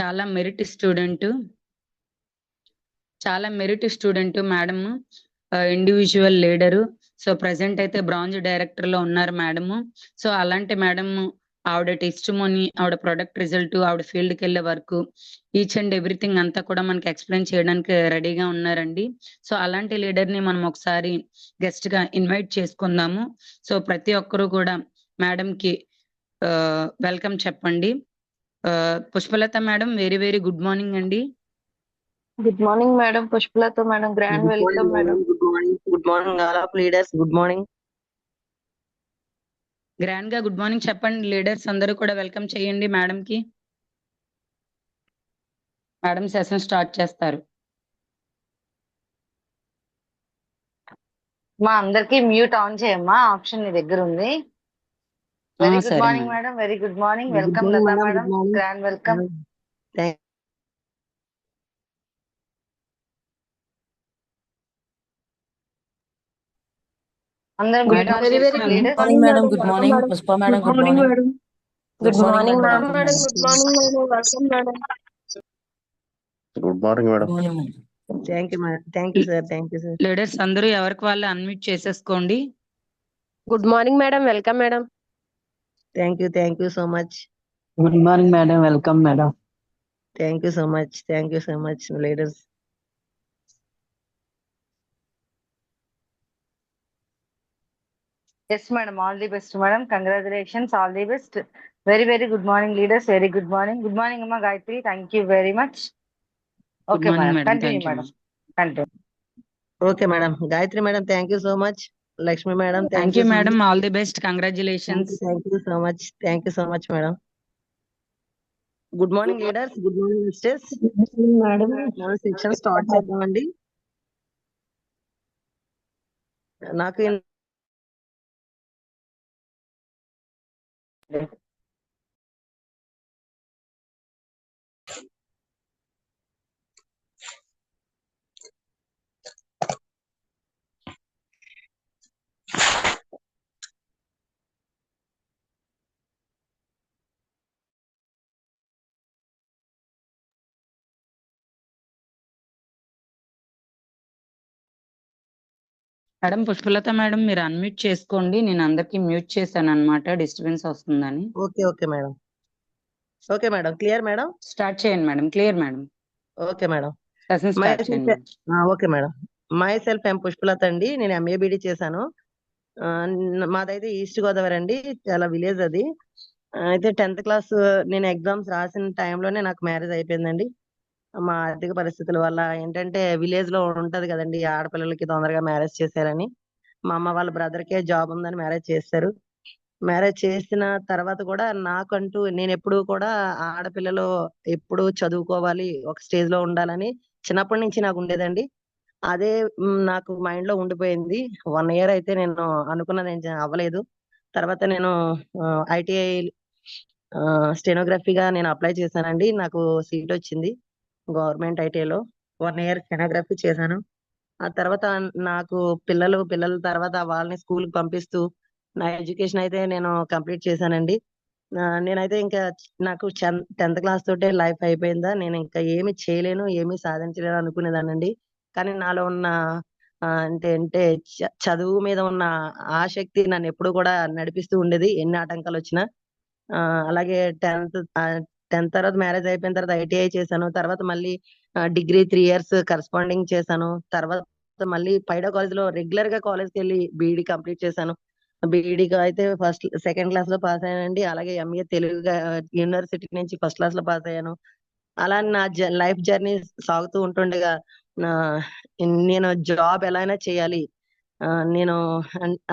చాలా merit student. చాలా merit student madam. Individual leader so present అయితే బ్రాంజ్ డైరెక్టర్లో ఉన్నారు మేడము సో అలాంటి మేడం ఆవిడ టెస్టిమోని ఆవిడ ప్రొడక్ట్ రిజల్ట్ ఆవిడ ఫీల్డ్కి వెళ్ళే వరకు ఈచ్ అండ్ ఎవ్రీథింగ్ అంతా కూడా మనకి ఎక్స్ప్లెయిన్ చేయడానికి రెడీగా ఉన్నారండి. సో అలాంటి లీడర్ని మనం ఒకసారి గెస్ట్గా ఇన్వైట్ చేసుకుందాము. సో ప్రతి ఒక్కరూ కూడా మేడం కి వెల్కమ్ చెప్పండి. Pushpalatha madam very very good morning అండి good morning madam Pushpalatha madam grand welcome madam. Good morning. Good morning, all of leaders. Good morning. గ్రాండ్గా గుడ్ మార్నింగ్ చెప్పండి లీడర్స్ అందరూ కూడా వెల్కమ్ చేయండి మేడం కి మేడం సెషన్ స్టార్ట్ చేస్తారు మా అందరికి మ్యూట్ ఆన్ చేయమ్మా ఆప్షన్ నీ దగ్గర ఉంది good morning madam. Very good morning welcome madam grand welcome అందరం good very very good morning madam good morning Pushpa madam good morning good morning madam good morning madam welcome madam leaders అందరూ ఎవరికి వాళ్ళు unmute చేసేసుకోండి. Good morning madam welcome madam Thank you. Thank you so much. Good morning, madam. Welcome, madam. Thank you so much. Thank you so much, leaders. Yes, madam. All the best, madam. Congratulations. All the best. Very, very good morning, leaders. Very good morning. Good morning, Amma Gayatri. Thank you very much. Okay, morning, madam. madam. Continue, Thank madam. You. Continue. Okay, madam. Gayatri, madam. Thank you so much. Lakshmi madam thank you madam all the best congratulations thank you so much thank you so much madam good morning leaders good morning misters madam మన section start చేద్దామండి. నాకు madam Pushpalatha madam మీరు unmute చేసుకోండి. నేను అందరికి mute చేశాను అనమాట disturbance వస్తుందని. Okay okay madam. Okay madam. Clear madam? Start చేయండి madam. Clear madam. Okay madam. Session my start చేయండి madam. Okay madam. Myself M Pushpalatha అండి. నేను ఎంఏబిడి చేశాను. మాదైతే ఈస్ట్ గోదావరి అండి. చాలా విలేజ్ అది. అయితే టెన్త్ క్లాస్ నేను ఎగ్జామ్స్ రాసిన టైంలోనే నాకు మ్యారేజ్ అయిపోయిందండి. మా ఆర్థిక పరిస్థితుల వల్ల ఏంటంటే విలేజ్లో ఉంటది కదండి. ఆడపిల్లలకి తొందరగా మ్యారేజ్ చేశారని మా అమ్మ వాళ్ళ బ్రదర్ కే జాబ్ ఉందని మ్యారేజ్ చేశారు మ్యారేజ్ చేసిన తర్వాత కూడా నాకంటూ నేను ఎప్పుడు కూడా ఆడపిల్లలు ఎప్పుడు చదువుకోవాలి ఒక స్టేజ్లో ఉండాలని చిన్నప్పటి నుంచి నాకు ఉండేదండి. అదే నాకు మైండ్లో ఉండిపోయింది. వన్ ఇయర్ అయితే నేను అనుకున్నది ఏం అవ్వలేదు. తర్వాత నేను ఐటీఐ స్టెనోగ్రఫీగా నేను అప్లై చేశానండి. నాకు సీట్ వచ్చింది. గవర్నమెంట్ ఐటీఐలో వన్ ఇయర్ స్టెనోగ్రఫీ చేశాను. ఆ తర్వాత నాకు పిల్లలు పిల్లల తర్వాత వాళ్ళని స్కూల్కి పంపిస్తూ నా ఎడ్యుకేషన్ అయితే నేను కంప్లీట్ చేశానండి. నేనైతే ఇంకా నాకు టెన్త్ క్లాస్ తోటే లైఫ్ అయిపోయిందా నేను ఇంకా ఏమి చేయలేను ఏమి సాధించలేను అనుకునేదానండి కానీ నాలో ఉన్న అంటే అంటే చ- చదువు మీద ఉన్న ఆసక్తి నన్ను ఎప్పుడు కూడా నడిపిస్తూ ఉండేది ఎన్ని ఆటంకాలు వచ్చినా. అలాగే టెన్త్ టెన్త్ తర్వాత మ్యారేజ్ అయిపోయిన తర్వాత ఐటీఐ చేశాను. తర్వాత మళ్ళీ డిగ్రీ త్రీ ఇయర్స్ కరస్పాండింగ్ చేశాను. తర్వాత మళ్ళీ పైడా కాలేజ్లో రెగ్యులర్గా కాలేజ్కి వెళ్ళి బీఈడి కంప్లీట్ చేశాను. బీఈడిగా అయితే ఫస్ట్ సెకండ్ క్లాస్లో పాస్ అయ్యానండి. అలాగే ఎంఏ తెలుగు యూనివర్సిటీ నుంచి ఫస్ట్ క్లాస్లో పాస్ అయ్యాను. అలా నా లైఫ్ జర్నీ సాగుతూ ఉంటుండగా నా నేను జాబ్ ఎలా అయినా చేయాలి. నేను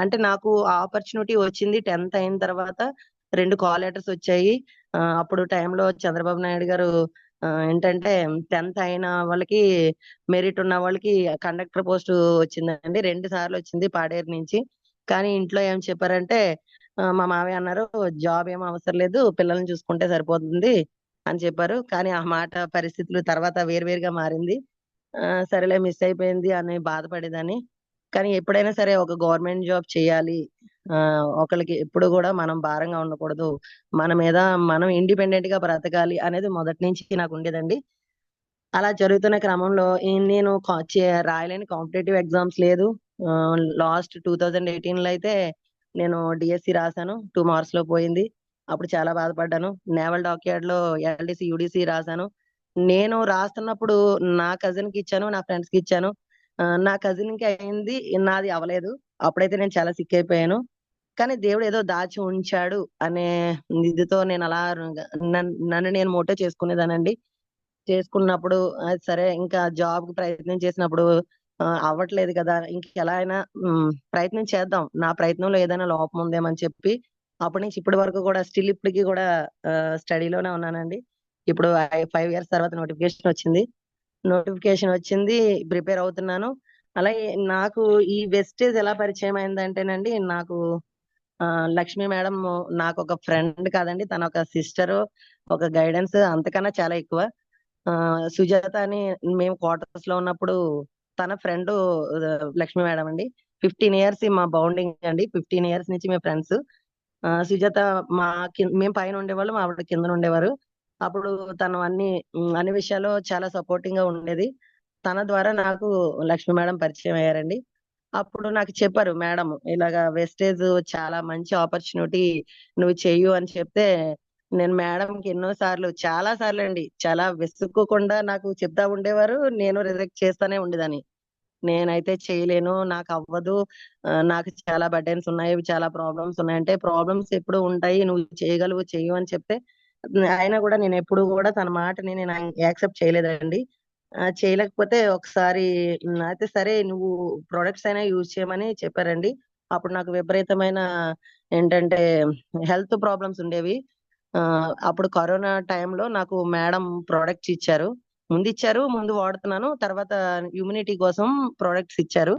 అంటే నాకు ఆపర్చునిటీ వచ్చింది టెన్త్ అయిన తర్వాత రెండు కాల్ లెటర్స్ వచ్చాయి. అప్పుడు టైంలో చంద్రబాబు నాయుడు గారు ఏంటంటే టెన్త్ అయిన వాళ్ళకి మెరిట్ ఉన్న వాళ్ళకి కండక్టర్ పోస్ట్ వచ్చిందండి. రెండు సార్లు వచ్చింది పాడేరు నుంచి. కానీ ఇంట్లో ఏం చెప్పారంటే మా మావయ్య అన్నారు జాబ్ ఏం అవసరం లేదు పిల్లల్ని చూసుకుంటే సరిపోతుంది అని చెప్పారు. కానీ ఆ మాట పరిస్థితులు తర్వాత వేరువేరుగా మారింది. సరేలే మిస్ అయిపోయింది అని బాధపడేదాన్ని. కానీ ఎప్పుడైనా సరే ఒక గవర్నమెంట్ జాబ్ చేయాలి ఆ ఒకరికి ఎప్పుడు కూడా మనం భారంగా ఉండకూడదు. మన మీద మనం ఇండిపెండెంట్గా బ్రతకాలి అనేది మొదటి నుంచి నాకు ఉండేదండి. అలా జరుగుతున్న క్రమంలో నేను రాయలేని కాంపిటేటివ్ ఎగ్జామ్స్ లేదు. లాస్ట్ టూ థౌజండ్ ఎయిటీన్లో అయితే నేను డిఎస్సి రాశాను. టూ మార్క్స్లో పోయింది. అప్పుడు చాలా బాధపడ్డాను. నేవల్ డాక్యార్డ్లో ఎల్డిసి యూడిసి రాశాను. నేను రాస్తున్నప్పుడు నా కజిన్కి ఇచ్చాను నా ఫ్రెండ్స్కి ఇచ్చాను. ఆ, నా కజిన్కి అయింది నాది అవ్వలేదు. అప్పుడైతే నేను చాలా సిక్ అయిపోయాను. కానీ దేవుడు ఏదో దాచి ఉంచాడు అనే ఇదితో నేను అలా నన్ను నేను మోటో చేసుకునేదానండి. చేసుకున్నప్పుడు సరే ఇంకా జాబ్కి ప్రయత్నం చేసినప్పుడు అవ్వట్లేదు కదా ఇంక ఎలా అయినా ప్రయత్నం చేద్దాం. నా ప్రయత్నంలో ఏదైనా లోపం ఉందేమని చెప్పి అప్పటి నుంచి ఇప్పటి వరకు కూడా స్టిల్ ఇప్పటికి కూడా స్టడీలోనే ఉన్నానండి. ఇప్పుడు ఫైవ్ ఇయర్స్ తర్వాత నోటిఫికేషన్ వచ్చింది. నోటిఫికేషన్ వచ్చింది ప్రిపేర్ అవుతున్నాను. అలాగే నాకు ఈ వెస్టేజ్ ఎలా పరిచయం అయిందంటేనండి నాకు లక్ష్మి మేడం నాకు ఒక ఫ్రెండ్ కాదండి. తన ఒక సిస్టర్ ఒక గైడెన్స్ అంతకన్నా చాలా ఎక్కువ. ఆ సుజాత అని మేము క్వార్టర్స్లో ఉన్నప్పుడు తన ఫ్రెండ్ లక్ష్మి మేడం అండి. ఫిఫ్టీన్ ఇయర్స్ మా బౌండింగ్ అండి. ఫిఫ్టీన్ ఇయర్స్ నుంచి మేము ఫ్రెండ్స్. సుజాత మా కింద మేము పైన ఉండేవాళ్ళు మా ఆవిడ కింద ఉండేవారు. అప్పుడు తను అన్ని అన్ని విషయాల్లో చాలా సపోర్టింగ్గా ఉండేది. తన ద్వారా నాకు లక్ష్మి మేడం పరిచయం అయ్యారండి. అప్పుడు నాకు చెప్పారు మేడం ఇలాగా వెస్టేజ్ చాలా మంచి ఆపర్చునిటీ నువ్వు చెయ్యు అని చెప్తే నేను మేడం కి ఎన్నో సార్లు చాలా సార్లు అండి చాలా విసుక్కోకుండా నాకు చెప్తా ఉండేవారు నేను రిజెక్ట్ చేస్తానే ఉండేదాన్ని. నేనైతే చేయలేను నాకు అవ్వదు నాకు చాలా బటన్స్ ఉన్నాయి చాలా ప్రాబ్లమ్స్ ఉన్నాయి. అంటే ప్రాబ్లమ్స్ ఎప్పుడు ఉంటాయి నువ్వు చేయగలవు చెయ్యు అని చెప్తే అయినా కూడా నేను ఎప్పుడు కూడా తన మాటని నేను యాక్సెప్ట్ చేయలేదండి. చేయలేకపోతే ఒకసారి అయితే సరే నువ్వు ప్రొడక్ట్స్ అయినా యూజ్ చేయమని చెప్పారండి. అప్పుడు నాకు విపరీతమైన ఏంటంటే హెల్త్ ప్రాబ్లమ్స్ ఉండేవి. అప్పుడు కరోనా టైంలో నాకు మేడం ప్రొడక్ట్స్ ఇచ్చారు. ముందు ఇచ్చారు ముందు వాడుతున్నాను. తర్వాత ఇమ్యూనిటీ కోసం ప్రొడక్ట్స్ ఇచ్చారు.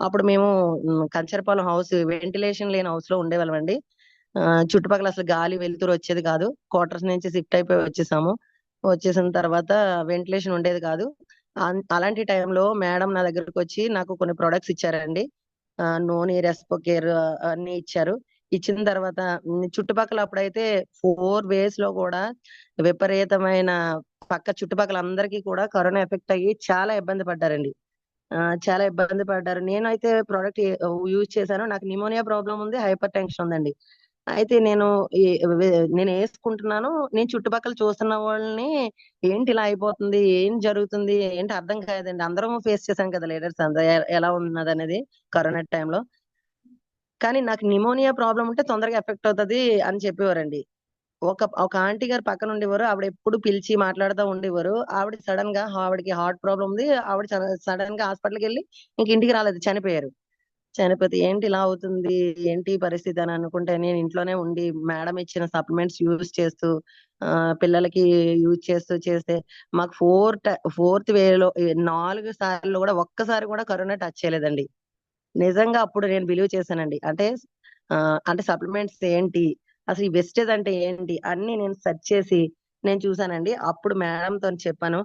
అప్పుడు మేము కంచరపాలెం హౌస్ వెంటిలేషన్ లేని హౌస్లో ఉండేవాళ్ళం అండి చుట్టుపక్కల అసలు గాలి వెలుతురు వచ్చేది కాదు. క్వార్టర్స్ నుంచి షిఫ్ట్ అయిపోయి వచ్చేసాము. వచ్చేసిన తర్వాత వెంటిలేషన్ ఉండేది కాదు. అలాంటి టైంలో మేడం నా దగ్గరకు వచ్చి నాకు కొన్ని ప్రొడక్ట్స్ ఇచ్చారండి. నోని నూనె రెస్పో కేర్ అన్ని ఇచ్చారు. ఇచ్చిన తర్వాత చుట్టుపక్కల అప్పుడైతే ఫోర్ వేస్లో కూడా విపరీతమైన పక్క చుట్టుపక్కల అందరికీ కూడా కరోనా ఎఫెక్ట్ అయ్యి చాలా ఇబ్బంది పడ్డారండి. ఆ, చాలా ఇబ్బంది పడ్డారు. నేనైతే ప్రోడక్ట్ యూజ్ చేశాను. నాకు నిమోనియా ప్రాబ్లం ఉంది హైపర్ టెన్షన్ ఉందండి. అయితే నేను నేను వేసుకుంటున్నాను నేను చుట్టుపక్కల చూస్తున్న వాళ్ళని ఏంటి ఇలా అయిపోతుంది? ఏం జరుగుతుంది? ఏంటి అర్థం కాదండి అందరం ఫేస్ చేశాం కదా లీడర్స్ అందరూ. ఎలా ఉన్నది అనేది కరోనా టైంలో కానీ నాకు నిమోనియా ప్రాబ్లం ఉంటే తొందరగా ఎఫెక్ట్ అవుతది అని చెప్పేవారండి. ఒక ఒక ఆంటీ గారు పక్కన ఉండేవారు. ఆవిడ ఎప్పుడు పిలిచి మాట్లాడుతూ ఉండేవారు. ఆవిడ సడన్గా ఆవిడకి హార్ట్ ప్రాబ్లం ఉంది. ఆవిడ సడన్గా హాస్పిటల్కి వెళ్ళి ఇంక ఇంటికి రాలేదు. చనిపోయారు. చనిపోతే ఏంటి ఇలా అవుతుంది? ఏంటి పరిస్థితి అని అనుకుంటే నేను ఇంట్లోనే ఉండి మేడం ఇచ్చిన సప్లిమెంట్స్ యూజ్ చేస్తూ ఆ పిల్లలకి యూజ్ చేస్తూ చేస్తే మాకు ఫోర్ ఫోర్త్ వేలో నాలుగు సార్లు కూడా ఒక్కసారి కూడా కరోనా టచ్ చేయలేదండి. నిజంగా అప్పుడు నేను బిలీవ్ చేశానండి. అంటే అంటే సప్లిమెంట్స్ ఏంటి? అసలు ఈ వెస్టేజ్ అంటే ఏంటి? అన్ని నేను సెర్చ్ చేసి నేను చూసానండి అప్పుడు మేడంతో చెప్పాను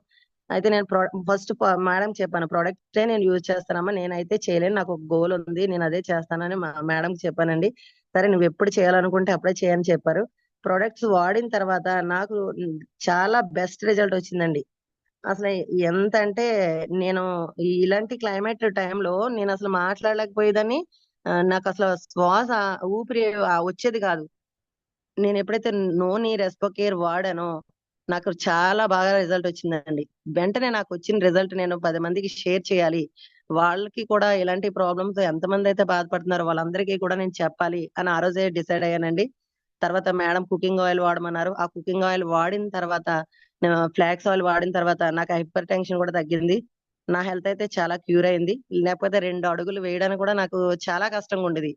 అయితే నేను ఫస్ట్ మేడం చెప్పాను ప్రోడక్టే నేను యూజ్ చేస్తానమ్మా నేనైతే చేయలేను నాకు ఒక గోల్ ఉంది నేను అదే చేస్తానని మేడం చెప్పానండి. సరే నువ్వు ఎప్పుడు చేయాలనుకుంటే అప్పుడే చేయని చెప్పారు. ప్రొడక్ట్స్ వాడిన తర్వాత నాకు చాలా బెస్ట్ రిజల్ట్ వచ్చిందండి. అసలు ఎంత అంటే నేను ఇలాంటి క్లైమేట్ టైంలో నేను అసలు మాట్లాడలేకపోయేదాన్ని. నాకు అసలు శ్వాస ఊపిరి వచ్చేది కాదు. నేను ఎప్పుడైతే నోని రెస్పో కేర్ వాడానో నాకు చాలా బాగా రిజల్ట్ వచ్చిందండి. వెంటనే నాకు వచ్చిన రిజల్ట్ నేను పది మందికి షేర్ చేయాలి. వాళ్ళకి కూడా ఇలాంటి ప్రాబ్లమ్స్ ఎంతమంది అయితే బాధపడుతున్నారో వాళ్ళందరికీ కూడా నేను చెప్పాలి అని ఆ రోజే డిసైడ్ అయ్యానండి. తర్వాత మేడం కుకింగ్ ఆయిల్ వాడమన్నారు. ఆ కుకింగ్ ఆయిల్ వాడిన తర్వాత ఫ్లాక్స్ ఆయిల్ వాడిన తర్వాత నాకు హైపర్ టెన్షన్ కూడా తగ్గింది. నా హెల్త్ అయితే చాలా క్యూర్ అయింది. లేకపోతే రెండు అడుగులు వేయడానికి కూడా నాకు చాలా కష్టంగా ఉండేది.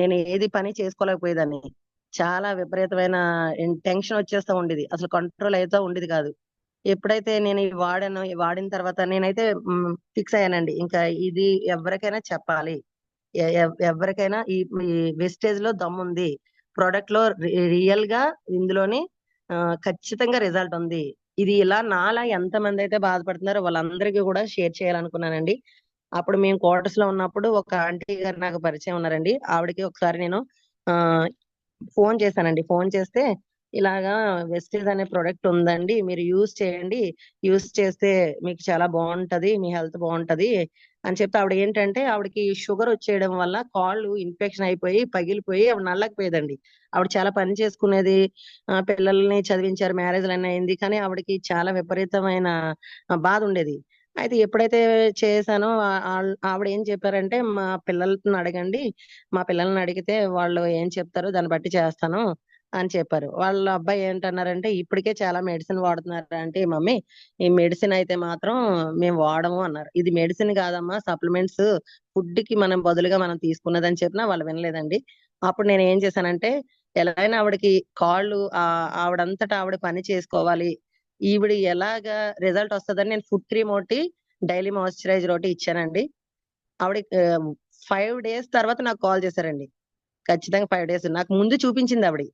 నేను ఏది పని చేసుకోలేకపోయేదాన్ని. చాలా విపరీతమైన టెన్షన్ వచ్చేస్తా ఉండేది. అసలు కంట్రోల్ అయితే ఉండేది కాదు. ఎప్పుడైతే నేను వాడాను వాడిన తర్వాత నేనైతే ఫిక్స్ అయ్యానండి. ఇంకా ఇది ఎవరికైనా చెప్పాలి. ఎవ్- ఎవరికైనా ఈ వెస్టేజ్లో దమ్ముంది ప్రోడక్ట్లో రియల్గా ఇందులోని ఖచ్చితంగా రిజల్ట్ ఉంది. ఇది ఇలా నాలా ఎంత మంది అయితే బాధపడుతున్నారో వాళ్ళందరికీ కూడా షేర్ చేయాలనుకున్నానండి. అప్పుడు మేము క్వార్టర్స్లో ఉన్నప్పుడు ఒక ఆంటీ గారు నాకు పరిచయం ఉన్నారండి. ఆవిడకి ఒకసారి నేను ఆ ఫోన్ చేశానండి. ఫోన్ చేస్తే ఇలాగా వెస్టేజ్ అనే ప్రోడక్ట్ ఉందండి మీరు యూజ్ చేయండి. యూజ్ చేస్తే మీకు చాలా బాగుంటది మీ హెల్త్ బాగుంటది అని చెప్తే ఆవిడ ఏంటంటే ఆవిడకి షుగర్ వచ్చేయడం వల్ల కాళ్ళు ఇన్ఫెక్షన్ అయిపోయి పగిలిపోయి ఆవిడ నల్లకపోయేదండి. ఆవిడ చాలా పని చేసుకునేది పిల్లల్ని చదివించారు మ్యారేజ్ అన్నీ అయింది. కానీ ఆవిడకి చాలా విపరీతమైన బాధ ఉండేది. అయితే ఎప్పుడైతే చేశానో ఆవిడ ఏం చెప్పారంటే మా పిల్లల్ని అడగండి. మా పిల్లల్ని అడిగితే వాళ్ళు ఏం చెప్తారో దాన్ని బట్టి చేస్తాను అని చెప్పారు. వాళ్ళ అబ్బాయి ఏంటన్నారంటే ఇప్పటికే చాలా మెడిసిన్ వాడుతున్నారు అంటే మమ్మీ? ఈ మెడిసిన్ అయితే మాత్రం మేము వాడము అన్నారు. ఇది మెడిసిన్ కాదమ్మా. సప్లిమెంట్స్ ఫుడ్కి మనం బదులుగా మనం తీసుకున్నదని చెప్పినా వాళ్ళు వినలేదండి. అప్పుడు నేను ఏం చేశానంటే ఎలాగైనా ఆవిడకి కాళ్ళు ఆ ఆవిడంతటా ఆవిడ పని చేసుకోవాలి. ఈవిడ ఎలాగా రిజల్ట్ వస్తుందని నేను ఫుడ్ క్రీమ్ ఒకటి డైలీ మాయిశ్చరైజర్ ఒకటి ఇచ్చానండి. ఆవిడ ఫైవ్ డేస్ తర్వాత నాకు కాల్ చేశారండి. ఖచ్చితంగా ఫైవ్ డేస్. నాకు ముందు చూపించింది ఆవిడ.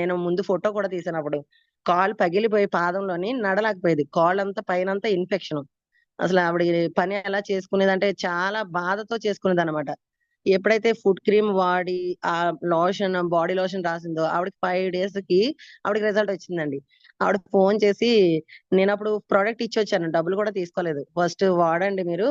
నేను ముందు ఫోటో కూడా తీసాను అప్పుడు. కాలు పగిలిపోయి పాదంలోని నడలేకపోయేది. కాళ్ళు అంతా పైన అంతా ఇన్ఫెక్షన్. అసలు ఆవిడ పని ఎలా చేసుకునేది అంటే చాలా బాధతో చేసుకునేది అనమాట ఎప్పుడైతే ఫుడ్ క్రీమ్ వాడి ఆ లోషన్ బాడీ లోషన్ రాసిందో ఆవిడకి ఫైవ్ డేస్కి ఆవిడకి రిజల్ట్ వచ్చిందండి. ఆవిడ ఫోన్ చేసి నేను అప్పుడు ప్రోడక్ట్ ఇచ్చొచ్చాను డబ్బులు కూడా తీసుకోలేదు. ఫస్ట్ వాడండి మీరు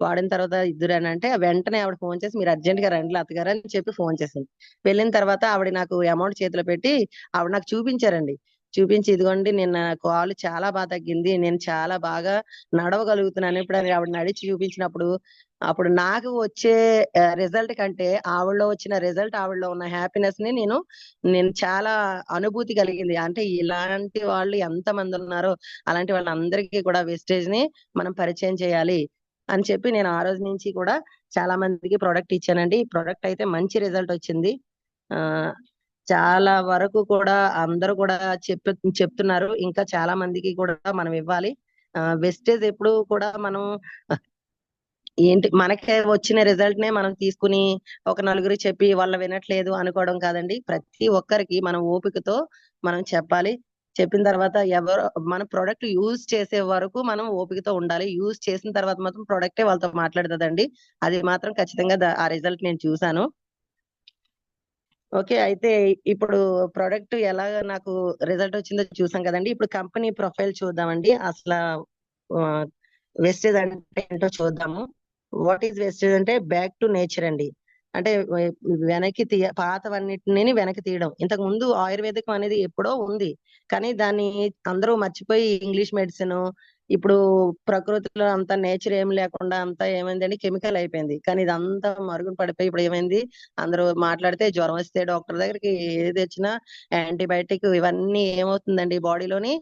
వాడిన తర్వాత ఇద్దరు అని అంటే వెంటనే ఆవిడ ఫోన్ చేసి మీరు అర్జెంట్గా రండి అత్తగారు అని చెప్పి ఫోన్ చేసింది. వెళ్ళిన తర్వాత ఆవిడ నాకు అమౌంట్ చేతిలో పెట్టి ఆవిడ నాకు చూపించారండి. చూపించి ఇదిగోండి నిన్న కాలు చాలా బాగా తగ్గింది. నేను చాలా బాగా నడవగలుగుతున్నాను. ఇప్పుడు అని ఆవిడ నడిచి చూపించినప్పుడు అప్పుడు నాకు వచ్చే రిజల్ట్ కంటే ఆవిడలో వచ్చిన రిజల్ట్ ఆవిడలో ఉన్న హ్యాపీనెస్ని నేను నేను చాలా అనుభూతి కలిగింది. అంటే ఇలాంటి వాళ్ళు ఎంత మంది ఉన్నారో అలాంటి వాళ్ళందరికీ కూడా వెస్టేజ్ని మనం పరిచయం చేయాలి అని చెప్పి నేను ఆ రోజు నుంచి కూడా చాలా మందికి ప్రోడక్ట్ ఇచ్చానండి. ఈ ప్రోడక్ట్ అయితే మంచి రిజల్ట్ వచ్చింది. ఆ చాలా వరకు కూడా అందరూ కూడా చెప్పు చెప్తున్నారు. ఇంకా చాలా మందికి కూడా మనం ఇవ్వాలి. వెస్టేజ్ ఎప్పుడు కూడా మనం ఏంటి మనకే వచ్చిన రిజల్ట్ నే మనం తీసుకుని ఒక నలుగురు చెప్పి వాళ్ళ వినట్లేదు అనుకోవడం కాదండి. ప్రతి ఒక్కరికి మనం ఓపికతో మనం చెప్పాలి. చెప్పిన తర్వాత ఎవరు మన ప్రోడక్ట్ యూజ్ చేసే వరకు మనం ఓపికతో ఉండాలి. యూజ్ చేసిన తర్వాత మాత్రం ప్రోడక్టే వాళ్ళతో మాట్లాడుతుందండి. అది మాత్రం ఖచ్చితంగా ఆ రిజల్ట్ నేను చూసాను ఓకే. అయితే ఇప్పుడు ప్రోడక్ట్ ఎలా నాకు రిజల్ట్ వచ్చిందో చూసాం కదండి. ఇప్పుడు కంపెనీ ప్రొఫైల్ చూద్దామండి. అసలు వేస్టేజ్ అంటే ఏంటో చూద్దాము. వాట్ ఈస్ వెస్టేజ్ అంటే బ్యాక్ టు నేచర్ అండి. అంటే వెనక్కి తీయ పాతవన్నిటిని వెనక్కి తీయడం. ఇంతకు ముందు ఆయుర్వేదికం అనేది ఎప్పుడో ఉంది. కానీ దాన్ని అందరూ మర్చిపోయి ఇంగ్లీష్ మెడిసిన్ ఇప్పుడు ప్రకృతిలో అంత నేచర్ ఏం లేకుండా అంతా ఏమైందండి కెమికల్ అయిపోయింది. కానీ ఇదంతా మరుగున పడిపోయి ఇప్పుడు ఏమైంది? అందరూ మాట్లాడితే జ్వరం వస్తే డాక్టర్ దగ్గరికి ఏది వచ్చినా యాంటీబయాటిక్ ఇవన్నీ ఏమవుతుందండి బాడీలోని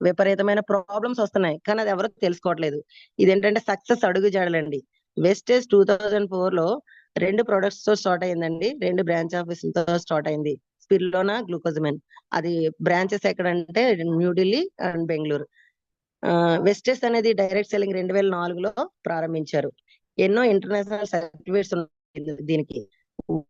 విపరీతమైన ప్రాబ్లమ్స్ వస్తున్నాయి. కానీ అది ఎవరు తెలుసుకోవట్లేదు. ఇదేంటంటే సక్సెస్ అడుగు జాడలండి వెస్టేజ్ టూ థౌజండ్ ఫోర్లో రెండు ప్రొడక్ట్స్తో స్టార్ట్ అయిందండి రెండు బ్రాంచ్ ఆఫీసులతో స్టార్ట్ అయింది స్పిర్లోనా గ్లూకోజమెన్ అది బ్రాంచెస్ ఎక్కడంటే న్యూఢిల్లీ అండ్ బెంగళూరు వెస్టేజ్ అనేది డైరెక్ట్ సెల్లింగ్ రెండు వేల నాలుగులో ప్రారంభించారు. ఎన్నో ఇంటర్నేషనల్ సర్టిఫికేట్స్ ఉన్నాయి దీనికి.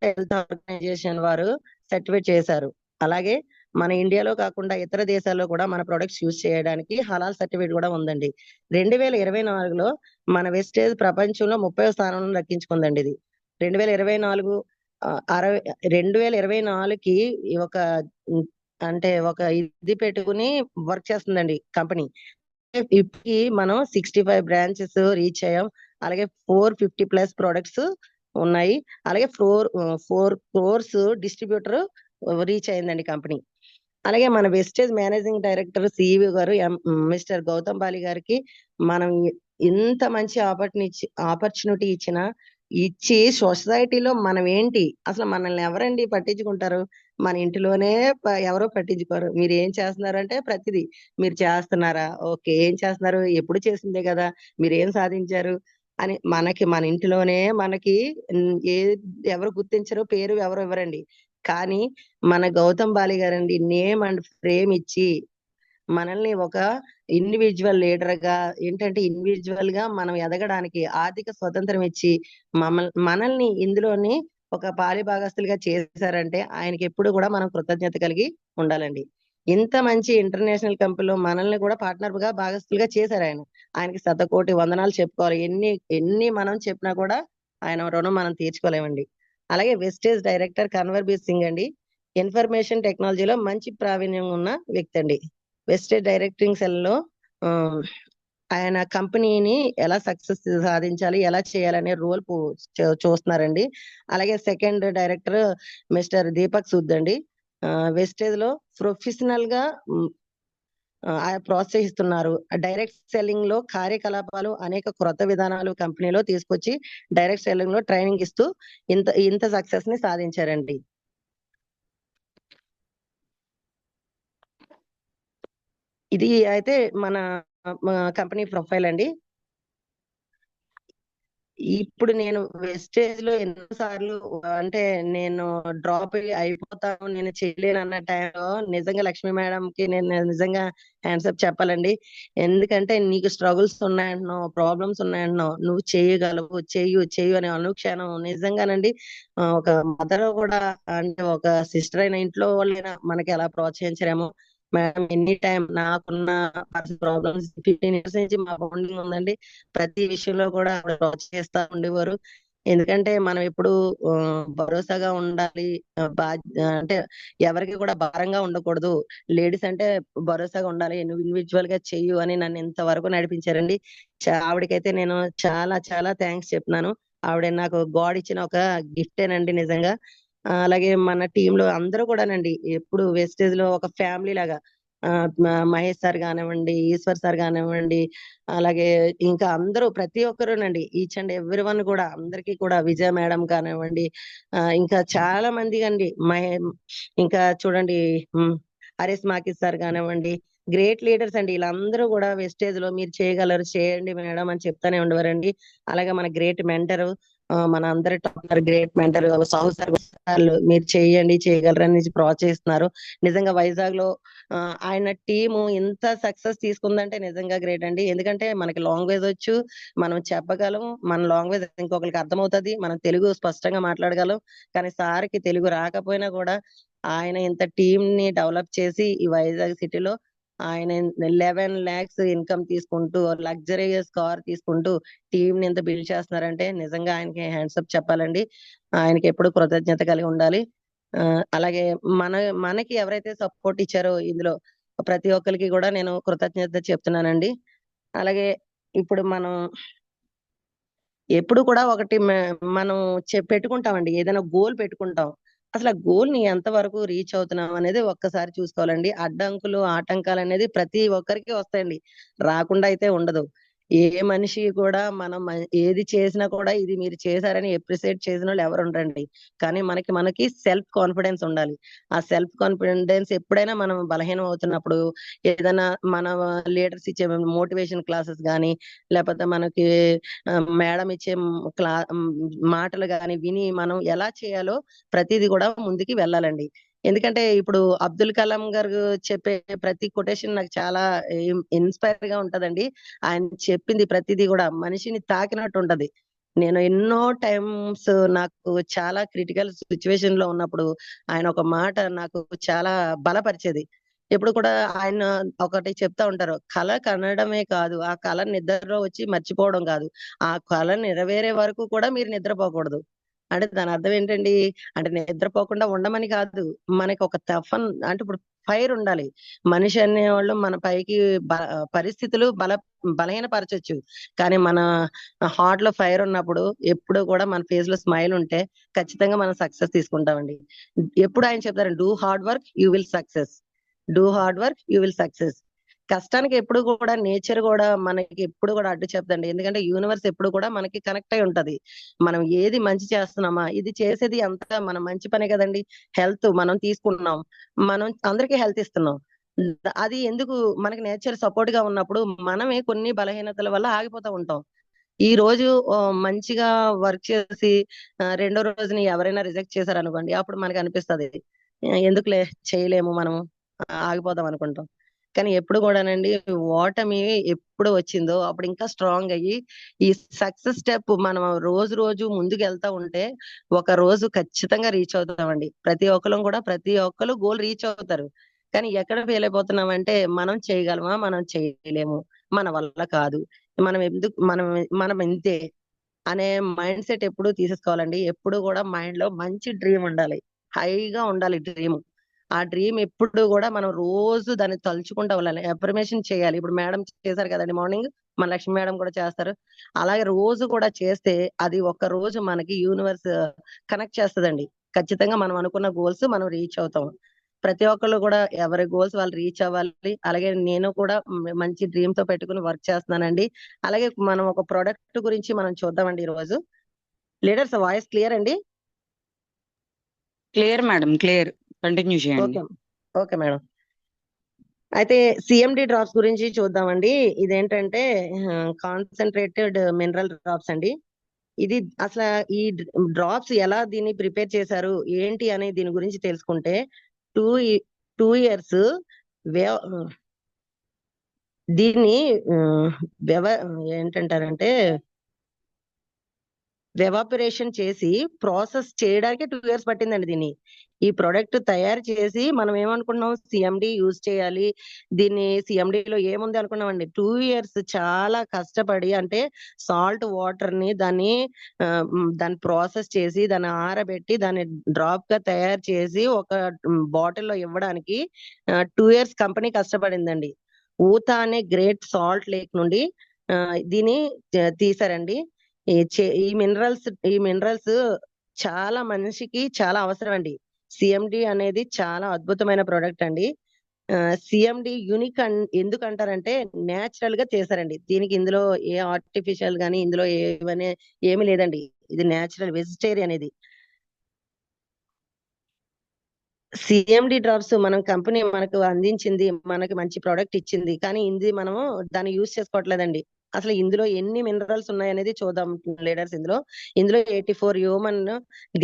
హెల్త్ ఆర్గనైజేషన్ వారు సర్టిఫికేట్ చేశారు. అలాగే మన ఇండియాలో కాకుండా ఇతర దేశాల్లో కూడా మన ప్రొడక్ట్స్ యూజ్ చేయడానికి హలాల్ సర్టిఫికేట్ కూడా ఉందండి. రెండు వేల ఇరవై నాలుగులో మన వెస్టేజ్ ప్రపంచంలో ముప్పై స్థానంలో దక్కించుకుందండి ఇది. రెండు వేల ఇరవై నాలుగు అరవై రెండు వేల ఇరవై నాలుగుకి ఒక అంటే ఒక ఇది పెట్టుకుని వర్క్ చేస్తుందండి కంపెనీ. ఇప్పటికి మనం సిక్స్టీ ఫైవ్ బ్రాంచెస్ రీచ్ అయ్యాం. అలాగే ఫోర్ ఫిఫ్టీ ప్లస్ ప్రొడక్ట్స్ ఉన్నాయి. అలాగే four four crores distributor reach అయిందండి కంపెనీ. అలాగే మన వెస్టేజ్ మేనేజింగ్ డైరెక్టర్ సిఇఓ గారు ఎం- మిస్టర్ గౌతమ్ బాలి గారికి మనం ఇంత మంచి ఆపర్చునిటీ ఆపర్చునిటీ ఇచ్చిన ఇచ్చి సొసైటీలో మనం ఏంటి? అసలు మనల్ని ఎవరండి పట్టించుకుంటారు? మన ఇంటిలోనే ఎవరో పట్టించుకోరు. మీరు ఏం చేస్తున్నారు అంటే ప్రతిదీ మీరు చేస్తున్నారా? ఓకే ఏం చేస్తున్నారు? ఎప్పుడు చేసిందే కదా? మీరు ఏం సాధించారు? అని మనకి మన ఇంటిలోనే మనకి ఏ ఎవరు గుర్తించరు పేరు ఎవరు ఇవ్వరండి. కానీ మన గౌతమ్ బాలి గారండి నేమ్ అండ్ ఫ్రేమ్ ఇచ్చి మనల్ని ఒక ఇండివిజువల్ లీడర్గా ఏంటంటే ఇండివిజువల్గా మనం ఎదగడానికి ఆర్థిక స్వతంత్రం ఇచ్చి మమ్మల్ని మనల్ని ఇందులోని ఒక పాలి భాగస్తులుగా చేశారంటే ఆయనకి ఎప్పుడు కూడా మనం కృతజ్ఞత కలిగి ఉండాలండి. ఇంత మంచి ఇంటర్నేషనల్ కంపెనీలో మనల్ని కూడా పార్ట్నర్గా భాగస్తులుగా చేశారు ఆయన. ఆయనకి శతకోటి వందనాలు చెప్పుకోవాలి. ఎన్ని ఎన్ని మనం చెప్పినా కూడా ఆయన రుణం మనం తీర్చుకోలేమండి. అలాగే వెస్టేజ్ డైరెక్టర్ కన్వర్ బీర్ సింగ్ అండి. ఇన్ఫర్మేషన్ టెక్నాలజీలో మంచి ప్రావీణ్యం ఉన్న వ్యక్తి అండి. వెస్టేజ్ డైరెక్టింగ్ సెల్లో ఆయన కంపెనీని ఎలా సక్సెస్ సాధించాలి ఎలా చేయాలనే రోల్ చూస్తున్నారండి. అలాగే second director mister Deepak Sood అండి. వెస్టేజ్లో ప్రొఫెషనల్గా ఆయన ప్రోత్సహిస్తున్నారు. డైరెక్ట్ సెల్లింగ్లో కార్యకలాపాలు అనేక క్రొత్త విధానాలు కంపెనీలో తీసుకొచ్చి డైరెక్ట్ సెల్లింగ్లో ట్రైనింగ్ ఇస్తూ ఇంత ఇంత సక్సెస్ని సాధించారండి. ఇది అయితే మన కంపెనీ ప్రొఫైల్ అండి. ఇప్పుడు నేను వెస్టేజ్లో ఎన్నోసార్లు అంటే నేను డ్రాప్ అయిపోతాను నేను చేయలేను అన్న టైంలో నిజంగా లక్ష్మి మేడం కి నేను నిజంగా హ్యాండ్సప్ చెప్పాలండి. ఎందుకంటే నీకు స్ట్రగుల్స్ ఉన్నాయంటున్నావు ప్రాబ్లమ్స్ ఉన్నాయంటున్నావు నువ్వు చేయగలవు చేయు చెయ్యు అనే అనుక్షణం నిజంగానండి. ఒక మదర్ కూడా అంటే ఒక సిస్టర్ అయిన ఇంట్లో వాళ్ళైనా మనకి ఎలా ప్రోత్సహించరేమో మేడం ఎనీ టైం నాకున్న ప్రాబ్లమ్స్ ఫిఫ్టీన్ ఇయర్స్ నుంచి మా బాండింగ్ ఉందండి. ప్రతి విషయంలో కూడా ఆవిడ ప్రోత్సహిస్తా ఉండేవారు. ఎందుకంటే మనం ఎప్పుడు భరోసాగా ఉండాలి అంటే ఎవరికి కూడా భారంగా ఉండకూడదు. లేడీస్ అంటే భరోసాగా ఉండాలి నువ్వు ఇండివిజువల్గా చెయ్యు అని నన్ను ఇంతవరకు నడిపించారండి. చా- ఆవిడకైతే నేను చాలా చాలా థ్యాంక్స్ చెప్తున్నాను. ఆవిడ నాకు గాడ్ ఇచ్చిన ఒక గిఫ్టేనండి నిజంగా. అలాగే మన టీమ్లో అందరూ కూడానండి. ఎప్పుడు వేస్టేజ్లో ఒక ఫ్యామిలీ లాగా ఆ, మహేష్ సార్ కానివ్వండి ఈశ్వర్ సార్ కానివ్వండి అలాగే ఇంకా అందరూ ప్రతి ఒక్కరునండి ఈచ్ అండ్ ఎవ్రీ వన్ కూడా అందరికీ కూడా విజయ మేడం కానివ్వండి ఆ, ఇంకా చాలా మంది అండి. మహే ఇంకా చూడండి హరీష్ మాకిస్ సార్ కానివ్వండి గ్రేట్ లీడర్స్ అండి. వీళ్ళందరూ కూడా వెస్టేజ్లో మీరు చేయగలరు చేయండి మేడం అని చెప్తానే ఉండేవారండి. అలాగే మన గ్రేట్ మెంటర్ మన అందరి topper great mentor Sahu sir సార్లు మీరు చేయండి చేయగలరని ప్రోత్సహిస్తున్నారు. నిజంగా వైజాగ్లో ఆయన టీము ఇంత సక్సెస్ తీసుకుందంటే నిజంగా గ్రేట్ అండి. ఎందుకంటే మనకి లాంగ్వేజ్ వచ్చు మనం చెప్పగలం మన లాంగ్వేజ్ ఇంకొకరికి అర్థమవుతుంది మనం తెలుగు స్పష్టంగా మాట్లాడగలం కానీ సార్కి తెలుగు రాకపోయినా కూడా ఆయన ఇంత టీమ్ని డెవలప్ చేసి ఈ వైజాగ్ సిటీలో ఆయన లెవెన్ లాక్స్ ఇన్కమ్ తీసుకుంటూ లగ్జరీస్ కార్ తీసుకుంటూ టీమ్ని ఇంత బిల్డ్ చేస్తున్నారంటే నిజంగా ఆయనకి హ్యాండ్సప్ చెప్పాలండి. ఆయనకి ఎప్పుడు కృతజ్ఞత కలిగి ఉండాలి. ఆ, అలాగే మన మనకి ఎవరైతే సపోర్ట్ ఇచ్చారో ఇందులో ప్రతి ఒక్కరికి కూడా నేను కృతజ్ఞత చెప్తున్నానండి. అలాగే ఇప్పుడు మనం ఎప్పుడు కూడా ఒకటి మనం పెట్టుకుంటామండి. ఏదైనా గోల్ పెట్టుకుంటాం. అసలు ఆ గోల్ని ఎంత వరకు రీచ్ అవుతున్నాం అనేది ఒక్కసారి చూసుకోవాలండి. అడ్డంకులు ఆటంకాలు అనేది ప్రతి ఒక్కరికి వస్తాయండి. రాకుండా అయితే ఉండదు. ఏ మనిషి కూడా మనం ఏది చేసినా కూడా ఇది మీరు చేశారని ఎప్రిసియేట్ చేసిన వాళ్ళు ఎవరు ఉండరండి. కానీ మనకి మనకి సెల్ఫ్ కాన్ఫిడెన్స్ ఉండాలి. ఆ సెల్ఫ్ కాన్ఫిడెన్స్ ఎప్పుడైనా మనం బలహీనం అవుతున్నప్పుడు ఏదైనా మన లీడర్స్ ఇచ్చే మోటివేషన్ క్లాసెస్ కానీ లేకపోతే మనకి మేడం ఇచ్చే క్లా మాటలు కానీ విని మనం ఎలా చేయాలో ప్రతిదీ కూడా ముందుకి వెళ్ళాలండి. ఎందుకంటే ఇప్పుడు అబ్దుల్ కలాం గారు చెప్పే ప్రతి కొటేషన్ నాకు చాలా ఇన్స్పైర్గా ఉంటదండి. ఆయన చెప్పింది ప్రతిదీ కూడా మనిషిని తాకినట్టు ఉంటది. నేను ఎన్నో టైమ్స్ నాకు చాలా క్రిటికల్ సిచ్యువేషన్లో ఉన్నప్పుడు ఆయన ఒక మాట నాకు చాలా బలపరిచేది. ఎప్పుడు కూడా ఆయన ఒకటి చెప్తా ఉంటారు కళ కనడమే కాదు ఆ కళ నిద్రలో వచ్చి మర్చిపోవడం కాదు. ఆ కళ నెరవేరే వరకు కూడా మీరు నిద్రపోకూడదు. అంటే దాని అర్థం ఏంటండి? అంటే నిద్రపోకుండా ఉండమని కాదు. మనకి ఒక తఫన్ అంటే ఇప్పుడు ఫైర్ ఉండాలి. మనిషి అనేవాళ్ళు మన పైకి పరిస్థితులు బల బలహీనపరచొచ్చు. కానీ మన హార్ట్లో ఫైర్ ఉన్నప్పుడు ఎప్పుడు కూడా మన ఫేస్లో స్మైల్ ఉంటే ఖచ్చితంగా మనం సక్సెస్ తీసుకుంటామండి. ఎప్పుడు ఆయన చెప్తారు do hard work you will success. Do hard work you will success. కష్టానికి ఎప్పుడు కూడా నేచర్ కూడా మనకి ఎప్పుడు కూడా అడ్డు చెప్తండి ఎందుకంటే యూనివర్స్ ఎప్పుడు కూడా మనకి కనెక్ట్ అయి ఉంటది. మనం ఏది మంచి చేస్తున్నామా? ఇది చేసేది అంతా మన మంచి పనే కదండి. హెల్త్ మనం తీసుకుంటున్నాం. మనం అందరికీ హెల్త్ ఇస్తున్నాం. అది ఎందుకు? మనకి నేచర్ సపోర్ట్గా ఉన్నప్పుడు మనమే కొన్ని బలహీనతల వల్ల ఆగిపోతూ ఉంటాం. ఈ రోజు మంచిగా వర్క్ చేసి రెండో రోజుని ఎవరైనా రిజెక్ట్ చేశారు అనుకోండి అప్పుడు మనకి అనిపిస్తది ఎందుకులే చేయలేము మనం ఆగిపోదాం అనుకుంటాం. కానీ ఎప్పుడు కూడానండి ఓటమి ఎప్పుడు వచ్చిందో అప్పుడు ఇంకా స్ట్రాంగ్ అయ్యి ఈ సక్సెస్ స్టెప్ మనం రోజు రోజు ముందుకు వెళ్తా ఉంటే ఒక రోజు ఖచ్చితంగా రీచ్ అవుతామండి. ప్రతి ఒక్కరు కూడా ప్రతి ఒక్కరు గోల్ రీచ్ అవుతారు. కానీ ఎక్కడ ఫెయిల్ అయిపోతున్నాం అంటే మనం చేయగలమా? మనం చేయలేము. మన వల్ల కాదు. మనం ఎందుకు మనం మనం ఇంతే అనే మైండ్ సెట్ ఎప్పుడు తీసేసుకోవాలండి. ఎప్పుడు కూడా మైండ్లో మంచి డ్రీమ్ ఉండాలి. హైగా ఉండాలి డ్రీమ్ ఆ డ్రీమ్ ఎప్పుడు కూడా మనం రోజు దాన్ని తలుచుకుంటూ ఉండాలి. అఫర్మేషన్ చేయాలి. ఇప్పుడు మేడం చేశారు కదండి మార్నింగ్ మన లక్ష్మి మేడం కూడా చేస్తారు. అలాగే రోజు కూడా చేస్తే అది ఒక రోజు మనకి యూనివర్స్ కనెక్ట్ చేస్తదండి. ఖచ్చితంగా మనం అనుకున్న గోల్స్ మనం రీచ్ అవుతాం. ప్రతి ఒక్కళ్ళు కూడా ఎవరి గోల్స్ వాళ్ళు రీచ్ అవ్వాలి. అలాగే నేను కూడా మంచి డ్రీమ్తో పెట్టుకుని వర్క్ చేస్తున్నానండి. అలాగే మనం ఒక ప్రోడక్ట్ గురించి మనం చూద్దామండి ఈ రోజు లీడర్స్ వాయిస్ క్లియర్ అండి? Clear madam clear. కంటిన్యూ చేయండి. ఓకే. Okay madam. అయితే సిఎండి డ్రాప్స్ గురించి చూద్దామండి. ఇదేంటంటే కాన్సన్ట్రేటెడ్ మినరల్ డ్రాప్స్ అండి. ఇది అసలు ఈ డ్రాప్స్ ఎలా దీన్ని ప్రిపేర్ చేశారు ఏంటి అనే దీని గురించి తెలుసుకుంటే టూ టూ ఇయర్స్ దీన్ని వ్యవ ఏంటంటారంటే వెవాపరేషన్ చేసి ప్రాసెస్ చేయడానికి టూ ఇయర్స్ పట్టిందండి దీన్ని. ఈ ప్రోడక్ట్ తయారు చేసి మనం ఏమనుకున్నాం? సిఎండి యూజ్ చేయాలి. దీన్ని సిఎండి లో ఏముంది అనుకున్నామండి? టూ ఇయర్స్ చాలా కష్టపడి అంటే సాల్ట్ వాటర్ని దాన్ని దాన్ని ప్రాసెస్ చేసి దాన్ని ఆరబెట్టి దాన్ని డ్రాప్గా తయారు చేసి ఒక బాటిల్లో ఇవ్వడానికి టూ ఇయర్స్ కంపెనీ కష్టపడిందండి. ఊతా అనే గ్రేట్ సాల్ట్ లేక్ నుండి దీన్ని తీసారండి. ఈ చే- ఈ మినరల్స్ ఈ మినరల్స్ చాలా మనిషికి చాలా అవసరం అండి సిఎండి అనేది చాలా అద్భుతమైన ప్రోడక్ట్ అండి. సిఎండి యూనిక్ అన్ ఎందుకు అంటారంటే నేచురల్గా చేశారండి. దీనికి ఇందులో ఏ ఆర్టిఫిషియల్ గానీ ఇందులో ఏమనే ఏమీ లేదండి. ఇది నేచురల్ వెజిటేరియన్ ఇది. సిఎండి డ్రాప్స్ మనం కంపెనీ మనకు అందించింది మనకి మంచి ప్రోడక్ట్ ఇచ్చింది. కానీ ఇది మనము దాన్ని యూజ్ చేసుకోవట్లేదండి. అసలు ఇందులో ఎన్ని మినరల్స్ ఉన్నాయనేది చూద్దాం లీడర్స్ ఇందులో. ఇందులో eighty four human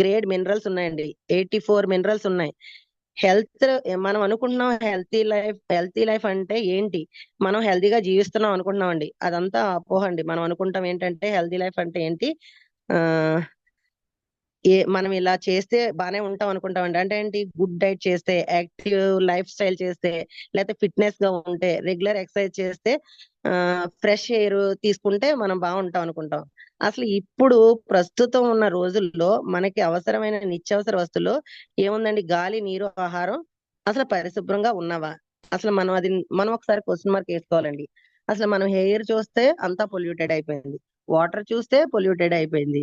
grade minerals ఉన్నాయండి. ఎయిటీ ఫోర్ మినరల్స్ ఉన్నాయి. హెల్త్ మనం అనుకుంటున్నాం హెల్తీ లైఫ్ హెల్తీ లైఫ్ అంటే ఏంటి? మనం హెల్తీగా జీవిస్తున్నాం అనుకుంటున్నాం అండి అదంతా అపోహ అండి. మనం అనుకుంటాం ఏంటంటే హెల్తీ లైఫ్ అంటే ఏంటి? ఆ ఏ మనం ఇలా చేస్తే బాగానే ఉంటాం అనుకుంటాం అండి అంటే ఏంటి? గుడ్ డైట్ చేస్తే యాక్టివ్ లైఫ్ స్టైల్ చేస్తే లేకపోతే ఫిట్నెస్గా ఉంటే రెగ్యులర్ ఎక్సర్సైజ్ చేస్తే ఆ ఫ్రెష్ ఎయిర్ తీసుకుంటే మనం బాగుంటాం అనుకుంటాం. అసలు ఇప్పుడు ప్రస్తుతం ఉన్న రోజుల్లో మనకి అవసరమైన నిత్యావసర వస్తువులు ఏముందండి? గాలి నీరు ఆహారం అసలు పరిశుభ్రంగా ఉన్నావా? అసలు మనం అది మనం ఒకసారి క్వశ్చన్ మార్క్ వేసుకోవాలండి. అసలు మనం హెయిర్ చూస్తే అంతా పొల్యూటెడ్ అయిపోయింది. వాటర్ చూస్తే పొల్యూటెడ్ అయిపోయింది.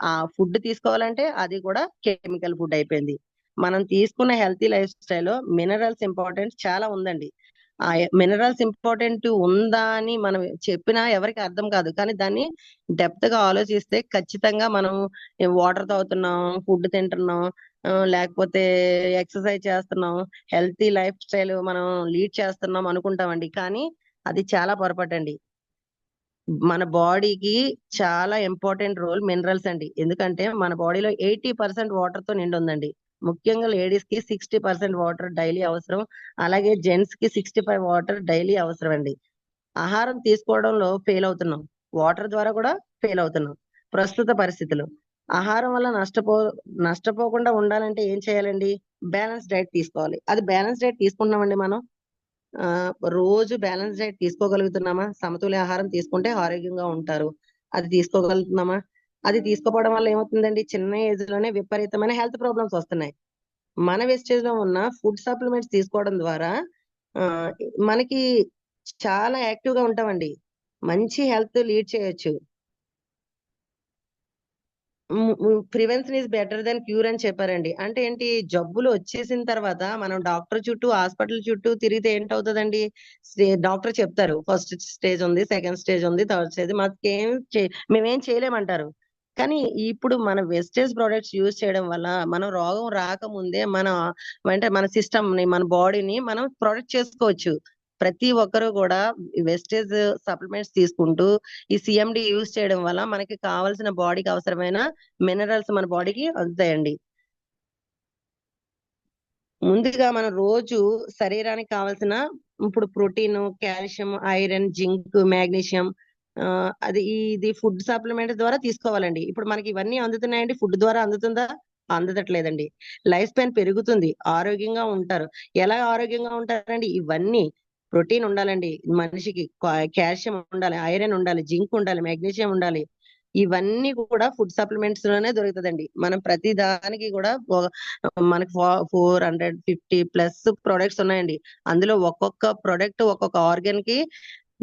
ఆ ఫుడ్ తీసుకోవాలంటే అది కూడా కెమికల్ ఫుడ్ అయిపోయింది. మనం తీసుకున్న హెల్తీ లైఫ్ స్టైల్లో మినరల్స్ ఇంపార్టెంట్ చాలా ఉందండి. ఆ మినరల్స్ ఇంపార్టెంట్ ఉందా అని మనం చెప్పినా ఎవరికి అర్థం కాదు. కానీ దాన్ని డెప్త్గా ఆలోచిస్తే ఖచ్చితంగా మనం వాటర్ తాగుతున్నాం ఫుడ్ తింటున్నాం లేకపోతే ఎక్సర్సైజ్ చేస్తున్నాం హెల్తీ లైఫ్ స్టైల్ మనం లీడ్ చేస్తున్నాం అనుకుంటామండి. కానీ అది చాలా పొరపాటు అండి మన బాడీకి చాలా ఇంపార్టెంట్ రోల్ మినరల్స్ అండి. ఎందుకంటే మన బాడీలో ఎయిటీ పర్సెంట్ వాటర్తో నిండి ఉందండి. ముఖ్యంగా లేడీస్కి సిక్స్టీ పర్సెంట్ వాటర్ డైలీ అవసరం. అలాగే జెంట్స్కి సిక్స్టీ ఫైవ్ వాటర్ డైలీ అవసరం అండి. ఆహారం తీసుకోవడంలో ఫెయిల్ అవుతున్నాం. వాటర్ ద్వారా కూడా ఫెయిల్ అవుతున్నాం. ప్రస్తుత పరిస్థితులు. ఆహారం వల్ల నష్టపో నష్టపోకుండా ఉండాలంటే ఏం చేయాలండి? బ్యాలెన్స్ డైట్ తీసుకోవాలి. అది బ్యాలెన్స్ డైట్ తీసుకుంటున్నామండి మనం. రోజు బ్యాలెన్స్ డైట్ తీసుకోగలుగుతున్నామా? సమతుల్య ఆహారం తీసుకుంటే ఆరోగ్యంగా ఉంటారు. అది తీసుకోగలుగుతున్నామా? అది తీసుకోపోవడం వల్ల ఏమవుతుందండి? చిన్న ఏజ్లోనే విపరీతమైన హెల్త్ ప్రాబ్లమ్స్ వస్తున్నాయి. మన వెస్టేజ్లో ఉన్న ఫుడ్ సప్లిమెంట్స్ తీసుకోవడం ద్వారా ఆ మనకి చాలా యాక్టివ్గా ఉంటామండి. మంచి హెల్త్ లీడ్ చేయొచ్చు. Prevention is better than cure అని చెప్పారండి. అంటే ఏంటి జబ్బులు వచ్చేసిన తర్వాత మనం డాక్టర్ చుట్టూ హాస్పిటల్ చుట్టూ తిరిగితే ఏంటవుతుందండి? డాక్టర్ చెప్తారు ఫస్ట్ స్టేజ్ ఉంది సెకండ్ స్టేజ్ ఉంది థర్డ్ స్టేజ్ మాకేం మేమేం చేయలేమంటారు. కానీ ఇప్పుడు మన వెస్టేజ్ ప్రొడక్ట్స్ యూజ్ చేయడం వల్ల మనం రోగం రాకముందే మన అంటే మన సిస్టమ్ని మన బాడీని మనం ప్రొడక్ట్ చేసుకోవచ్చు. ప్రతి ఒక్కరు కూడా వెస్టేజ్ సప్లిమెంట్స్ తీసుకుంటూ ఈ సిఎండి యూజ్ చేయడం వల్ల మనకి కావాల్సిన బాడీకి అవసరమైన మినరల్స్ మన బాడీకి అందుతాయండి. ముందుగా మనం రోజు శరీరానికి కావాల్సిన ఇప్పుడు protein calcium iron zinc magnesium అది ఇది ఫుడ్ సప్లిమెంట్ ద్వారా తీసుకోవాలండి. ఇప్పుడు మనకి ఇవన్నీ అందుతున్నాయండి. ఫుడ్ ద్వారా అందుతుందా? అందట్లేదండి లైఫ్ స్పాన్ పెరుగుతుంది. ఆరోగ్యంగా ఉంటారు. ఎలా ఆరోగ్యంగా ఉంటారండి? ఇవన్నీ ప్రోటీన్ ఉండాలండి. మనిషికి కాల్షియం ఉండాలి ఐరన్ ఉండాలి జింక్ ఉండాలి మెగ్నీషియం ఉండాలి. ఇవన్నీ కూడా ఫుడ్ సప్లిమెంట్స్లోనే దొరుకుతుందండి. మనం ప్రతి దానికి కూడా మనకి four hundred fifty plus products ఉన్నాయండి. అందులో ఒక్కొక్క ప్రొడక్ట్ ఒక్కొక్క ఆర్గన్కి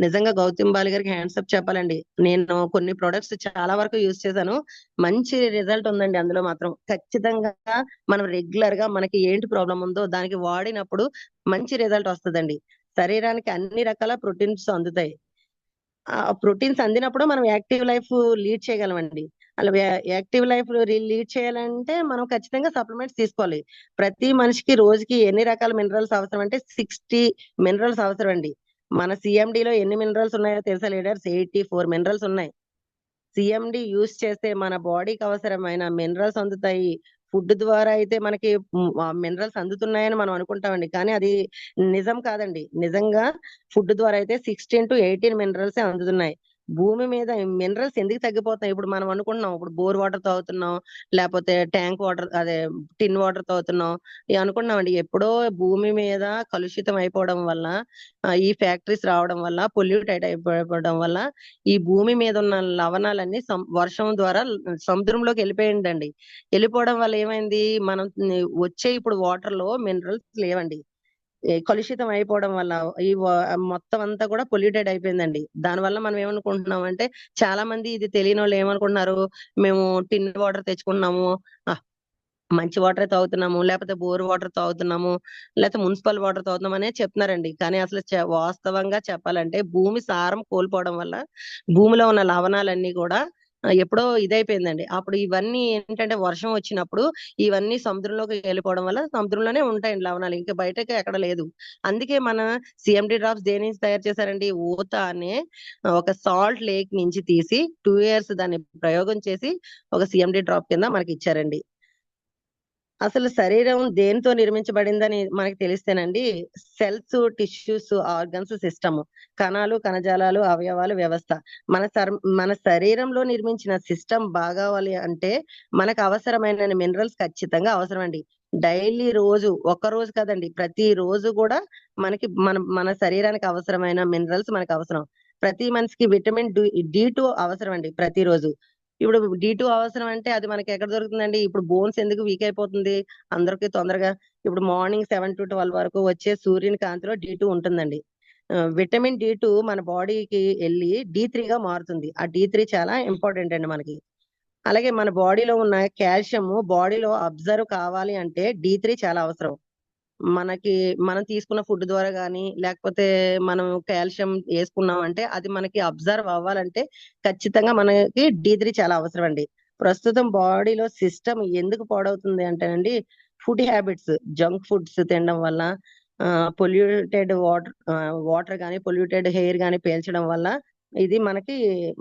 నిజంగా గౌతమ్ బాలి గారికి హ్యాండ్స్ అప్ చెప్పాలండి. నేను కొన్ని ప్రొడక్ట్స్ చాలా వరకు యూజ్ చేశాను. మంచి రిజల్ట్ ఉందండి అందులో మాత్రం. ఖచ్చితంగా మనం రెగ్యులర్గా మనకి ఏంటి ప్రాబ్లం ఉందో దానికి వాడినప్పుడు మంచి రిజల్ట్ వస్తుందండి. శరీరానికి అన్ని రకాల ప్రోటీన్స్ అందుతాయి. ఆ ప్రోటీన్స్ అందినప్పుడు మనం యాక్టివ్ లైఫ్ లీడ్ చేయగలమండి. అలా యాక్టివ్ లైఫ్ లీడ్ చేయాలంటే మనం ఖచ్చితంగా సప్లిమెంట్స్ తీసుకోవాలి. ప్రతి మనిషికి రోజుకి ఎన్ని రకాల మినరల్స్ అవసరం అంటే సిక్స్టీ మినరల్స్ అవసరం అండి మన CMD లో ఎన్ని మినరల్స్ ఉన్నాయో తెలుసా లీడర్స్? ఎయిటీ ఫోర్ మినరల్స్ ఉన్నాయి. సిఎండి యూస్ చేస్తే మన బాడీకి అవసరమైన మినరల్స్ అందుతాయి. ఫుడ్ ద్వారా అయితే మనకి మినరల్స్ అందుతున్నాయని మనం అనుకుంటామండి. కానీ అది నిజం కాదండి. నిజంగా ఫుడ్ ద్వారా అయితే సిక్స్టీన్ టు ఎయిటీన్ మినరల్స్ అందుతున్నాయి. భూమి మీద మినరల్స్ ఎందుకు తగ్గిపోతాయి ఇప్పుడు మనం అనుకుంటున్నాం ఇప్పుడు బోర్ వాటర్ తాగుతున్నాం లేకపోతే ట్యాంక్ వాటర్ అదే టిన్ వాటర్ తాగుతున్నాం ఇవి అనుకుంటున్నామండి. ఎప్పుడో భూమి మీద కలుషితం అయిపోవడం వల్ల ఈ ఫ్యాక్టరీస్ రావడం వల్ల పొల్యూట్ అయిపోవడం వల్ల ఈ భూమి మీద ఉన్న లవణాలన్నీ వర్షం ద్వారా సముద్రంలోకి వెళ్ళిపోయిందండి. వెళ్ళిపోవడం వల్ల ఏమైంది? మనం వచ్చే ఇప్పుడు వాటర్లో మినరల్స్ లేవండి. కలుషితం అయిపోవడం వల్ల ఈ మొత్తం అంతా కూడా పొల్యూటెడ్ అయిపోయిందండి. దాని వల్ల మనం ఏమనుకుంటున్నాం అంటే చాలా మంది ఇది తెలియని వాళ్ళు ఏమనుకుంటున్నారు? మేము టిన్ వాటర్ తెచ్చుకుంటున్నాము. మంచి వాటర్ తాగుతున్నాము. లేకపోతే బోర్ వాటర్ తాగుతున్నాము. లేకపోతే మున్సిపల్ వాటర్ తాగుతున్నాం అనే చెప్తున్నారండి. కానీ అసలు వాస్తవంగా చెప్పాలంటే భూమి సారం కోల్పోవడం వల్ల భూమిలో ఉన్న లవణాలన్నీ కూడా ఎప్పుడో ఇదైపోయిందండి. అప్పుడు ఇవన్నీ ఏంటంటే వర్షం వచ్చినప్పుడు ఇవన్నీ సముద్రంలోకి వెళ్ళిపోవడం వల్ల సముద్రంలోనే ఉంటాయండి లవణాలు. ఇంకా బయటకి ఎక్కడ లేదు. అందుకే మన సిఎండి డ్రాప్స్ దేని నుంచి తయారు చేశారండి? ఊత అనే ఒక సాల్ట్ లేక్ నుంచి తీసి టూ ఇయర్స్ దాన్ని ప్రయోగం చేసి ఒక సిఎండి డ్రాప్ కింద మనకి ఇచ్చారండి. అసలు శరీరం దేనితో నిర్మించబడిందని మనకి తెలిస్తేనండి సెల్స్ టిష్యూస్ ఆర్గన్స్ సిస్టమ్ కణాలు కణజాలాలు అవయవాలు వ్యవస్థ. మన సర్- మన శరీరంలో నిర్మించిన సిస్టమ్ బాగావాలి అంటే మనకు అవసరమైన మినరల్స్ ఖచ్చితంగా అవసరం అండి డైలీ రోజు ఒక్క రోజు కదండి ప్రతి రోజు కూడా మనకి మన మన శరీరానికి అవసరమైన మినరల్స్ మనకు అవసరం. ప్రతి మనిషికి విటమిన్ డి టూ అవసరం అండి ప్రతిరోజు. ఇప్పుడు డి టూ అవసరం అంటే అది మనకి ఎక్కడ దొరుకుతుందండి? ఇప్పుడు బోన్స్ ఎందుకు వీక్ అయిపోతుంది? అందరికి తొందరగా ఇప్పుడు మార్నింగ్ సెవెన్ టు ట్వెల్వ్ వరకు వచ్చే సూర్యుని కాంతిలో డి టూ ఉంటుందండి. విటమిన్ డి టూ మన బాడీకి వెళ్ళి డి త్రీ గా మారుతుంది. ఆ డి త్రీ చాలా ఇంపార్టెంట్ అండి మనకి. అలాగే మన బాడీలో ఉన్న కాల్షియం బాడీలో అబ్జర్వ్ కావాలి అంటే డి త్రీ చాలా అవసరం. మనకి మనం తీసుకున్న ఫుడ్ ద్వారా కానీ లేకపోతే మనం కాల్షియం వేసుకున్నాం అంటే అది మనకి అబ్జర్వ్ అవ్వాలంటే ఖచ్చితంగా మనకి డీ త్రీ చాలా అవసరం అండి ప్రస్తుతం బాడీలో సిస్టమ్ ఎందుకు పాడవుతుంది అంటేనండి ఫుడ్ హ్యాబిట్స్ జంక్ ఫుడ్స్ తినడం వల్ల పొల్యూటెడ్ వాటర్ వాటర్ కానీ పొల్యూటెడ్ హెయిర్ కానీ పీల్చడం వల్ల ఇది మనకి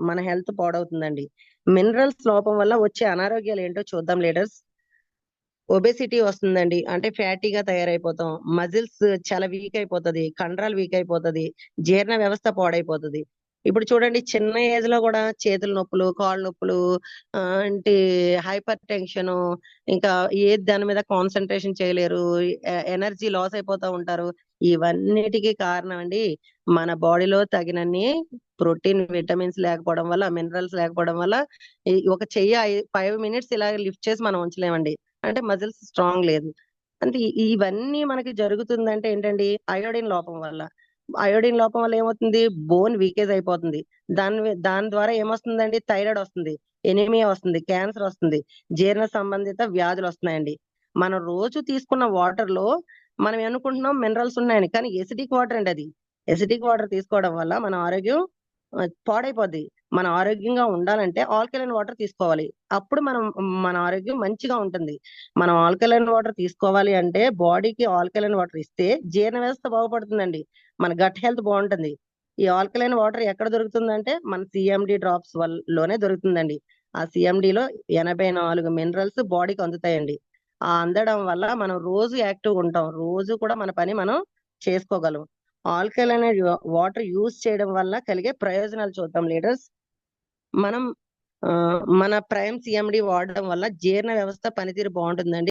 మన హెల్త్ పాడవుతుందండి. మినరల్స్ లోపం వల్ల వచ్చే అనారోగ్యాలు ఏంటో చూద్దాం లీడర్స్. ఒబెసిటీ వస్తుందండి. అంటే ఫ్యాటీగా తయారైపోతాం. మజిల్స్ చాలా వీక్ అయిపోతది. కండరాలు వీక్ అయిపోతది. జీర్ణ వ్యవస్థ పాడైపోతది. ఇప్పుడు చూడండి చిన్న ఏజ్లో కూడా చేతుల నొప్పులు కాళ్ళ నొప్పులు అంటే హైపర్ టెన్షన్ ఇంకా ఏ దాని మీద కాన్సన్ట్రేషన్ చేయలేరు. ఎనర్జీ లాస్ అయిపోతా ఉంటారు. ఇవన్నిటికీ కారణం అండి మన బాడీలో తగినన్ని ప్రోటీన్ విటమిన్స్ లేకపోవడం వల్ల మినరల్స్ లేకపోవడం వల్ల ఒక చెయ్యి ఫైవ్ మినిట్స్ ఇలా లిఫ్ట్ చేసి మనం ఉంచలేమండి. అంటే మజిల్స్ స్ట్రాంగ్ లేదు. అంటే ఇవన్నీ మనకి జరుగుతుందంటే ఏంటండి? అయోడిన్ లోపం వల్ల. అయోడిన్ లోపం వల్ల ఏమవుతుంది? బోన్ వీకేజ్ అయిపోతుంది. దాని దాని ద్వారా ఏమొస్తుందండి? థైరాయిడ్ వస్తుంది. ఎనిమియా వస్తుంది. క్యాన్సర్ వస్తుంది. జీర్ణ సంబంధిత వ్యాధులు వస్తున్నాయండి. మనం రోజు తీసుకున్న వాటర్లో మనం అనుకుంటున్నాం మినరల్స్ ఉన్నాయని. కానీ ఎసిడిక్ వాటర్ అండి అది. ఎసిడిక్ వాటర్ తీసుకోవడం వల్ల మన ఆరోగ్యం పాడైపోద్ది. మన ఆరోగ్యంగా ఉండాలంటే ఆల్కలైన్ వాటర్ తీసుకోవాలి. అప్పుడు మనం మన ఆరోగ్యం మంచిగా ఉంటుంది. మనం ఆల్కలైన్ వాటర్ తీసుకోవాలి అంటే బాడీకి ఆల్కలైన్ వాటర్ ఇస్తే జీర్ణ వ్యవస్థ బాగుపడుతుందండి. మన గట్ హెల్త్ బాగుంటుంది. ఈ ఆల్కలైన్ వాటర్ ఎక్కడ దొరుకుతుందంటే మన సిఎండి డ్రాప్స్లోనే దొరుకుతుందండి. ఆ CMD లో ఎనభై నాలుగు మినరల్స్ బాడీకి అందుతాయండి. ఆ అందడం వల్ల మనం రోజు యాక్టివ్ ఉంటాం. రోజు కూడా మన పని మనం చేసుకోగలం. ఆల్కలైన్ వాటర్ యూజ్ చేయడం వల్ల కలిగే ప్రయోజనాలు చూద్దాం లీడర్స్. మనం ఆ, మన ప్రైమ్ సిఎండి వాడడం వల్ల జీర్ణ వ్యవస్థ పనితీరు బాగుంటుందండి.